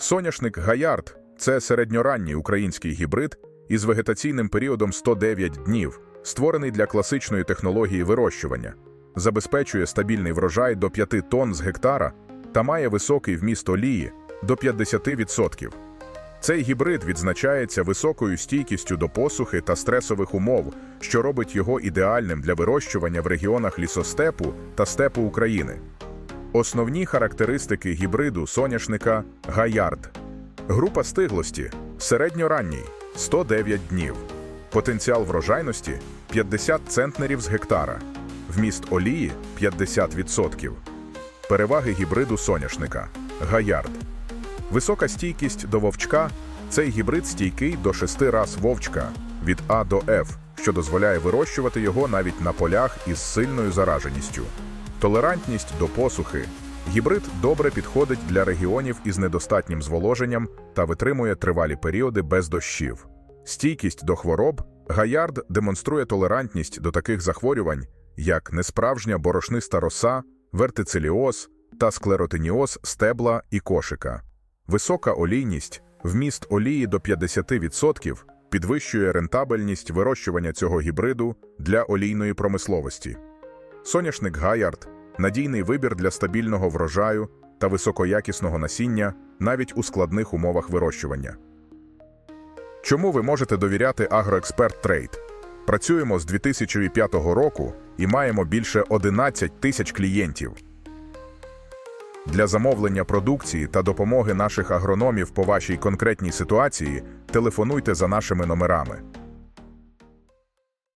Соняшник Гаярд це середньоранній український гібрид із вегетаційним періодом 109 днів, створений для класичної технології вирощування, забезпечує стабільний врожай до 5 тонн з гектара та має високий вміст олії до 50%. Цей гібрид відзначається високою стійкістю до посухи та стресових умов, що робить його ідеальним для вирощування в регіонах лісостепу та степу України. Основні характеристики гібриду соняшника Гаярд. Група стиглості середньоранній 109 днів. Потенціал врожайності 50 центнерів з гектара. Вміст олії 50%. Переваги гібриду соняшника Гаярд. Висока стійкість до вовчка. Цей гібрид стійкий до 6 раз вовчка від А до Ф, що дозволяє вирощувати його навіть на полях із сильною зараженістю. Толерантність до посухи. Гібрид добре підходить для регіонів із недостатнім зволоженням та витримує тривалі періоди без дощів. Стійкість до хвороб. Гаярд демонструє толерантність до таких захворювань, як несправжня борошниста роса, вертицеліоз та склеротиніоз стебла і кошика. Висока олійність, вміст олії до 50% підвищує рентабельність вирощування цього гібриду для олійної промисловості. Соняшник Гаярд надійний вибір для стабільного врожаю та високоякісного насіння навіть у складних умовах вирощування. Чому ви можете довіряти Агроексперт Трейд? Працюємо з 2005 року і маємо більше 11 тисяч клієнтів. Для замовлення продукції та допомоги наших агрономів по вашій конкретній ситуації телефонуйте за нашими номерами